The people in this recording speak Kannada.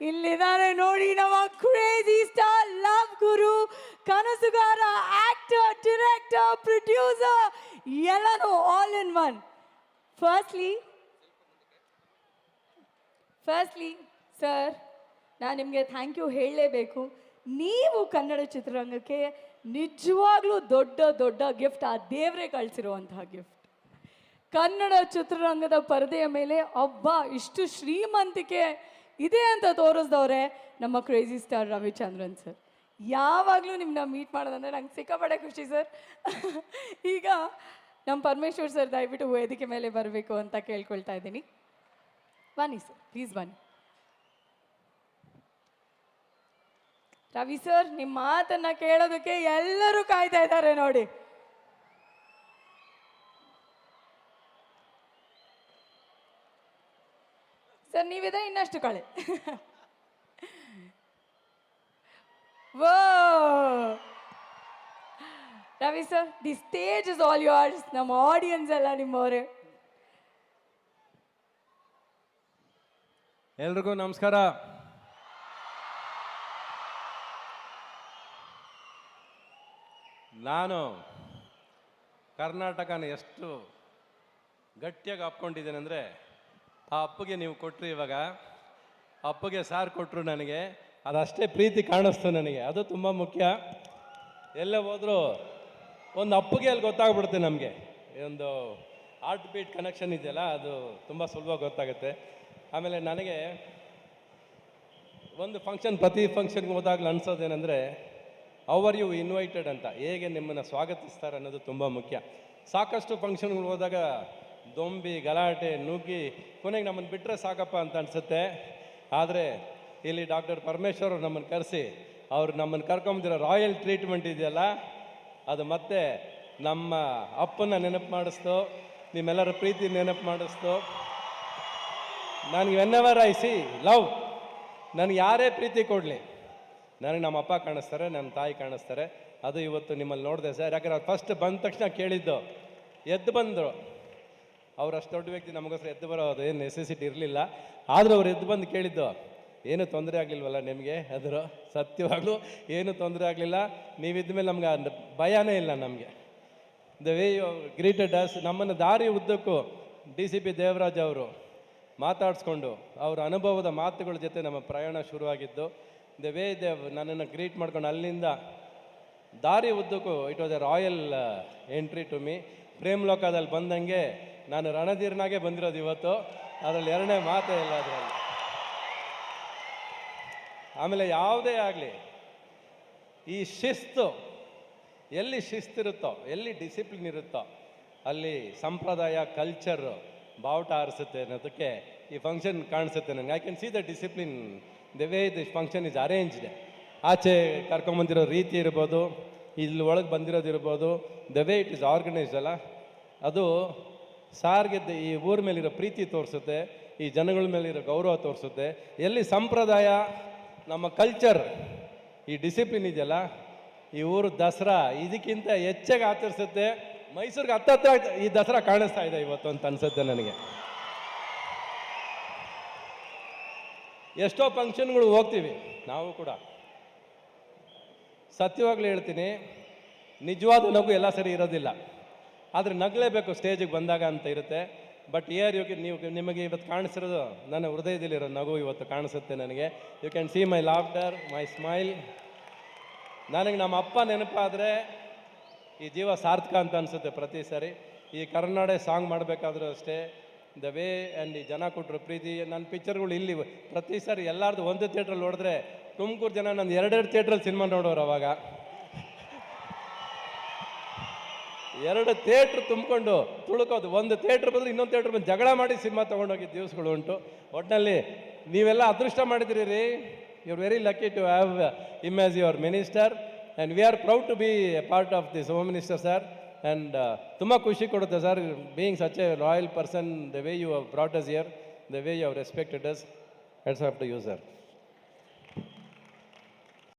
ಇಲ್ಲಿದ್ದಾರೆ ನೋಡಿ ನಮ್ಮ ಕ್ರೇಜಿ ಸ್ಟಾರ್ ಲವ್ ಗುರು ಕನಸುಗಾರ ಆಕ್ಟರ್ ಡಿರೆಕ್ಟರ್ ಪ್ರೊಡ್ಯೂಸರ್ ಎಲ್ಲನೂ all in one firstly firstly sir ನಾನು ನಿಮಗೆ ಥ್ಯಾಂಕ್ ಯು ಹೇಳಲೇಬೇಕು. ನೀವು ಕನ್ನಡ ಚಿತ್ರರಂಗಕ್ಕೆ ನಿಜವಾಗ್ಲೂ ದೊಡ್ಡ ದೊಡ್ಡ ಗಿಫ್ಟ್ ಆ ದೇವರೇ ಕಳಿಸಿರುವಂತಹ ಗಿಫ್ಟ್ ಕನ್ನಡ ಚಿತ್ರರಂಗದ ಪರದೆಯ ಮೇಲೆ, ಅಬ್ಬ, ಇಷ್ಟು ಶ್ರೀಮಂತಿಕೆ ಇದೆ ಅಂತ ತೋರಿಸ್ದವ್ರೆ ನಮ್ಮ ಕ್ರೇಜಿ ಸ್ಟಾರ್ ರವಿಚಂದ್ರನ್ ಸರ್ ಯಾವಾಗಲೂ ನಿಮ್ಮನ್ನ ಮೀಟ್ ಮಾಡೋದಂದ್ರೆ ನಂಗೆ ಸಿಕ್ಕಾಪಟ್ಟೆ ಖುಷಿ ಸರ್ ಈಗ ನಮ್ಮ ಪರಮೇಶ್ವರ್ ಸರ್ ದಯವಿಟ್ಟು ವೇದಿಕೆ ಮೇಲೆ ಬರಬೇಕು ಅಂತ ಕೇಳ್ಕೊಳ್ತಾ ಇದ್ದೀನಿ. ಬನ್ನಿ ಸರ್ ಪ್ಲೀಸ್ ಬನ್ನಿ. ರವಿ ಸರ್ ನಿಮ್ಮ ಮಾತನ್ನ ಕೇಳೋದಕ್ಕೆ ಎಲ್ಲರೂ ಕಾಯ್ತಾ ಇದ್ದಾರೆ ನೋಡಿ. ಸರ್, ನೀವಿದ್ರೆ ಇನ್ನಷ್ಟು ಕಳೆ. ವೋ Ravi sir the stage is all yours ನಮ್ಮ ಆಡಿಯನ್ಸ್ ಎಲ್ಲ ನಿಮ್ಮವರೇ. ಎಲ್ರಿಗೂ ನಮಸ್ಕಾರ. ನಾನು ಕರ್ನಾಟಕನ ಎಷ್ಟು ಗಟ್ಟಿಯಾಗಿ ಅಪ್ಕೊಂಡಿದ್ದೇನೆ ಅಂದರೆ ಆ ಅಪ್ಪಗೆ ನೀವು ಕೊಟ್ಟರು ಇವಾಗ. ಅಪ್ಪಗೆ ಸಾರ್ ಕೊಟ್ಟರು ನನಗೆ. ಅದಷ್ಟೇ ಪ್ರೀತಿ ಕಾಣಿಸ್ತು ನನಗೆ. ಅದು ತುಂಬ ಮುಖ್ಯ. ಎಲ್ಲೇ ಹೋದರೂ ಒಂದು ಅಪ್ಪಗೆ ಅಲ್ಲಿ ಗೊತ್ತಾಗ್ಬಿಡುತ್ತೆ ನಮಗೆ. ಒಂದು ಆರ್ಟ್ ಬೀಟ್ ಕನೆಕ್ಷನ್ ಇದೆಯಲ್ಲ, ಅದು ತುಂಬ ಸುಲಭ ಗೊತ್ತಾಗುತ್ತೆ. ಆಮೇಲೆ ನನಗೆ ಒಂದು ಫಂಕ್ಷನ್ ಪ್ರತಿ ಫಂಕ್ಷನ್ಗೆ ಹೋದಾಗಲೂ ಅನಿಸೋದೇನೆಂದರೆ ಅವರ್ ಯು ಇನ್ವೈಟೆಡ್ ಅಂತ, ಹೇಗೆ ನಿಮ್ಮನ್ನು ಸ್ವಾಗತಿಸ್ತಾರೆ ಅನ್ನೋದು ತುಂಬ ಮುಖ್ಯ. ಸಾಕಷ್ಟು ಫಂಕ್ಷನ್ಗಳು ಹೋದಾಗ ದೊಂಬಿ, ಗಲಾಟೆ, ನುಗ್ಗಿ, ಕೊನೆಗೆ ನಮ್ಮನ್ನು ಬಿಟ್ಟರೆ ಸಾಕಪ್ಪ ಅಂತ ಅನಿಸುತ್ತೆ. ಆದರೆ ಇಲ್ಲಿ ಡಾಕ್ಟರ್ ಪರಮೇಶ್ವರ್ ಅವರು ನಮ್ಮನ್ನು ಕರೆಸಿ, ಅವ್ರು ನಮ್ಮನ್ನು ಕರ್ಕೊಂಬಂದಿರೋ ರಾಯಲ್ ಟ್ರೀಟ್ಮೆಂಟ್ ಇದೆಯಲ್ಲ, ಅದು ಮತ್ತೆ ನಮ್ಮ ಅಪ್ಪನ ನೆನಪು ಮಾಡಿಸ್ತು, ನಿಮ್ಮೆಲ್ಲರ ಪ್ರೀತಿ ನೆನಪು ಮಾಡಿಸ್ತು. ನನಗೆ whenever I see love ನನಗೆ ಯಾರೇ ಪ್ರೀತಿ ಕೊಡಲಿ, ನನಗೆ ನಮ್ಮ ಅಪ್ಪ ಕಾಣಿಸ್ತಾರೆ, ನನ್ನ ತಾಯಿ ಕಾಣಿಸ್ತಾರೆ, ಅದು ಇವತ್ತು ನಿಮ್ಮಲ್ಲಿ ನೋಡಿದೆ ಸರ್. ಯಾಕಂದ್ರೆ ಫಸ್ಟ್ ಬಂದ ತಕ್ಷಣ ಕೇಳಿದ್ದು, ಎದ್ದು ಬಂದರು. ಅವ್ರು ಅಷ್ಟು ದೊಡ್ಡ ವ್ಯಕ್ತಿ ನಮಗೋಸ್ಕರ ಎದ್ದು ಬರೋದು ಏನು ನೆಸೆಸಿಟಿ ಇರಲಿಲ್ಲ. ಆದರೂ ಅವ್ರು ಎದ್ದು ಬಂದು ಕೇಳಿದ್ದು, ಏನು ತೊಂದರೆ ಆಗಿಲ್ವಲ್ಲ ನಿಮಗೆ? ಅದರ. ಸತ್ಯವಾಗಲೂ, ಏನು ತೊಂದರೆ ಆಗಲಿಲ್ಲ. ನೀವಿದ್ದ ಮೇಲೆ ನಮ್ಗೆ ಭಯನೇ ಇಲ್ಲ ನಮಗೆ. The way you greeted us ನಮ್ಮನ್ನು ದಾರಿ ಉದ್ದಕ್ಕೂ ಡಿ ಸಿ ಪಿ ದೇವರಾಜ್ ಅವರು ಮಾತಾಡಿಸ್ಕೊಂಡು, ಅವರ ಅನುಭವದ ಮಾತುಗಳ ಜೊತೆ ನಮ್ಮ ಪ್ರಯಾಣ ಶುರುವಾಗಿದ್ದು ದ ವೇ ದೇವ್ ನನ್ನನ್ನು ಗ್ರೀಟ್ ಮಾಡ್ಕೊಂಡು ಅಲ್ಲಿಂದ ದಾರಿ ಉದ್ದಕ್ಕೂ it was a royal entry to me Prem ಲೋಕದಲ್ಲಿ ಬಂದಂಗೆ ನಾನು ರಣಧೀರ್ನಾಗೆ ಬಂದಿರೋದು ಇವತ್ತು. ಅದರಲ್ಲಿ ಎರಡನೇ ಮಾತೇ ಇಲ್ಲ ಅದರಲ್ಲಿ. ಆಮೇಲೆ ಯಾವುದೇ ಆಗಲಿ, ಈ ಶಿಸ್ತು ಎಲ್ಲಿ ಶಿಸ್ತಿರುತ್ತೋ, ಎಲ್ಲಿ ಡಿಸಿಪ್ಲಿನ್ ಇರುತ್ತೋ, ಅಲ್ಲಿ ಸಂಪ್ರದಾಯ ಕಲ್ಚರ್ ಬಾವುಟ ಆರಿಸುತ್ತೆ ಅನ್ನೋದಕ್ಕೆ ಈ ಫಂಕ್ಷನ್ ಕಾಣಿಸುತ್ತೆ ನನಗೆ. I can see the discipline the way this function is arranged ಆಚೆ ಕರ್ಕೊಂಬಂದಿರೋ ರೀತಿ ಇರ್ಬೋದು ಇಲ್ಲಿ ಒಳಗೆ ಬಂದಿರೋದು ಇರ್ಬೋದು the way it is organised ಅಲ್ಲ, ಅದು ಸಾರ್ಗೆ ಈ ಊರ ಮೇಲಿರೋ ಪ್ರೀತಿ ತೋರಿಸುತ್ತೆ, ಈ ಜನಗಳ ಮೇಲಿರೋ ಗೌರವ ತೋರಿಸುತ್ತೆ. ಎಲ್ಲಿ ಸಂಪ್ರದಾಯ, ನಮ್ಮ ಕಲ್ಚರ್ ಈ ಡಿಸಿಪ್ಲಿನ್ ಇದೆಯಲ್ಲ, ಈ ಊರು ದಸರಾ, ಇದಕ್ಕಿಂತ ಹೆಚ್ಚಾಗಿ ಆಚರಿಸುತ್ತೆ. ಮೈಸೂರಿಗೆ ಹತ್ತತ್ರ ಈ ದಸರಾ ಕಾಣಿಸ್ತಾ ಇದೆ ಇವತ್ತು ಅಂತ ಅನ್ಸುತ್ತೆ ನನಗೆ. ಎಷ್ಟೋ ಫಂಕ್ಷನ್ಗಳು ಹೋಗ್ತೀವಿ, ನಾವು ಕೂಡ. ಸತ್ಯವಾಗ್ಲೂ ಹೇಳ್ತೀನಿ, ನಿಜವಾದ ನಗು ಎಲ್ಲ ಸರಿ ಇರೋದಿಲ್ಲ. ಆದರೆ ನಗಲೇಬೇಕು ಸ್ಟೇಜಿಗೆ ಬಂದಾಗ ಅಂತ ಇರುತ್ತೆ. ಬಟ್ ಏರ್ ಯು ನೀವು ನಿಮಗೆ ಇವತ್ತು ಕಾಣಿಸಿರೋದು ನನ್ನ ಹೃದಯದಲ್ಲಿರೋ ನಗು ಇವತ್ತು ಕಾಣಿಸುತ್ತೆ ನನಗೆ. You can see my laughter my smile ನನಗೆ ನಮ್ಮ ಅಪ್ಪ ನೆನಪಾದರೆ ಈ ಜೀವ ಸಾರ್ಥಕ ಅಂತ ಅನಿಸುತ್ತೆ ಪ್ರತಿ ಸಾರಿ. ಈ ಕರ್ನಾಡ ಸಾಂಗ್ ಮಾಡಬೇಕಾದ್ರೂ ಅಷ್ಟೇ ದ ವೇ ಆ್ಯಂಡ್ ಈ ಜನ ಕೊಟ್ಟರು ಪ್ರೀತಿ, ನನ್ನ ಪಿಕ್ಚರ್ಗಳು ಇಲ್ಲಿ ಪ್ರತಿ ಸಾರಿ ಎಲ್ಲರದು ಒಂದು ಥಿಯೇಟ್ರಲ್ಲಿ ನೋಡಿದ್ರೆ ತುಮಕೂರು ಜನ ನಾನು ಎರಡೆರಡು ಥಿಯೇಟ್ರಲ್ಲಿ ಸಿನಿಮಾ ನೋಡೋರು ಅವಾಗ. ಎರಡು ಥಿಯೇಟ್ರ್ ತುಂಬಿಕೊಂಡು ತುಳುಕೋದು ಒಂದು ಥಿಯೇಟ್ರ್ ಬದಲು ಇನ್ನೊಂದು ಥಿಯೇಟ್ರ್ ಬಂದು ಜಗಳ ಮಾಡಿ ಸಿನಿಮಾ ತೊಗೊಂಡೋಗಿದ್ದ ದಿವಸಗಳು ಉಂಟು. ಒಟ್ಟಿನಲ್ಲಿ ನೀವೆಲ್ಲ ಅದೃಷ್ಟ ಮಾಡಿದಿರಿ ರೀ you are very lucky to have him as your minister and we are proud to be a part of this home minister sir and ತುಂಬ ಖುಷಿ ಕೊಡುತ್ತೆ sir being such a royal person the way you have brought us here the way you have respected us heads off to you sir